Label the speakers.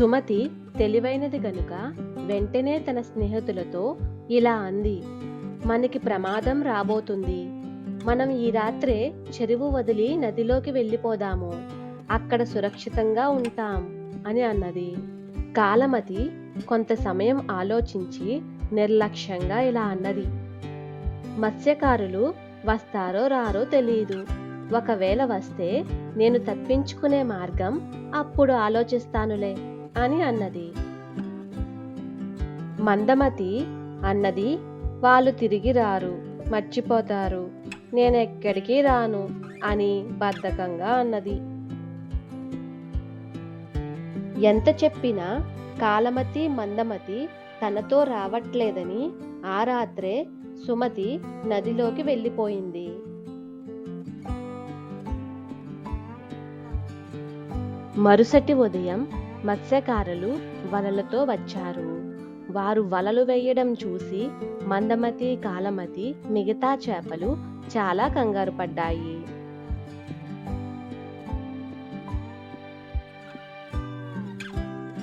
Speaker 1: సుమతి తెలివైనది గనుక వెంటనే తన స్నేహితులతో ఇలా అంది మనకి ప్రమాదం రాబోతుంది. మనం ఈ రాత్రే చెరువు వదిలి నదిలోకి వెళ్ళిపోదాము. అక్కడ సురక్షితంగా ఉంటాం అని అన్నది. కాలమతి కొంత సమయం ఆలోచించి నిర్లక్ష్యంగా ఇలా అన్నది. మత్స్యకారులు వస్తారో రారో తెలియదు ఒకవేళ వస్తే నేను తప్పించుకునే మార్గం అప్పుడు ఆలోచిస్తానులే. అని అన్నది. మందమతి అన్నది వాళ్ళు తిరిగి రారు మర్చిపోతారు నేను ఎక్కడికి రాను అని బద్ధకంగా అన్నది. ఎంత చెప్పినా కాలమతి మందమతి తనతో రావట్లేదని ఆ రాత్రే సుమతి నదిలోకి వెళ్ళిపోయింది. మరుసటి ఉదయం మత్స్యకారులు వలలతో వచ్చారు. వారు వలలు వేయడం చూసి మందమతి కాలమతి మిగతా చేపలు చాలా కంగారు పడ్డాయి.